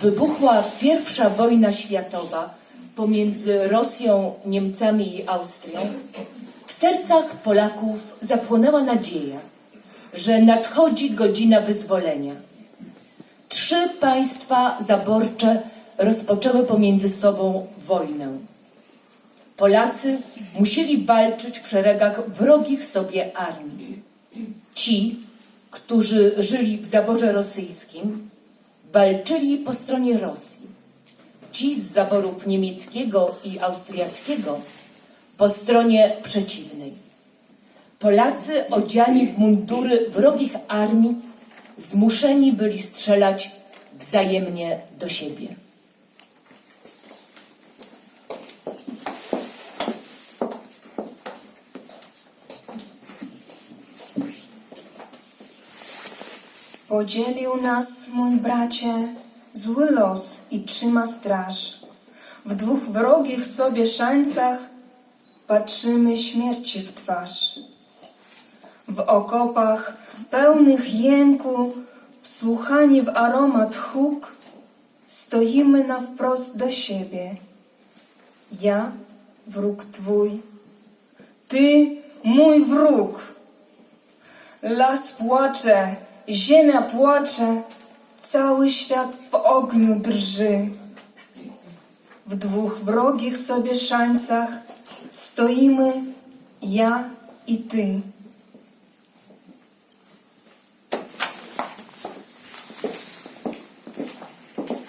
wybuchła pierwsza wojna światowa pomiędzy Rosją, Niemcami i Austrią, w sercach Polaków zapłonęła nadzieja, że nadchodzi godzina wyzwolenia. Trzy państwa zaborcze rozpoczęły pomiędzy sobą wojnę. Polacy musieli walczyć w szeregach wrogich sobie armii. Ci, którzy żyli w zaborze rosyjskim, walczyli po stronie Rosji. Ci z zaborów niemieckiego i austriackiego po stronie przeciwnej. Polacy odziani w mundury wrogich armii zmuszeni byli strzelać wzajemnie do siebie. Podzielił nas, mój bracie, zły los i trzyma straż. W dwóch wrogich sobie szańcach patrzymy śmierci w twarz. W okopach pełnych jęku, wsłuchani w aromat huk, stoimy na wprost do siebie. Ja, wróg twój, ty, mój wróg. Las płacze, ziemia płacze, cały świat w ogniu drży. W dwóch wrogich sobie szańcach stoimy ja i ty.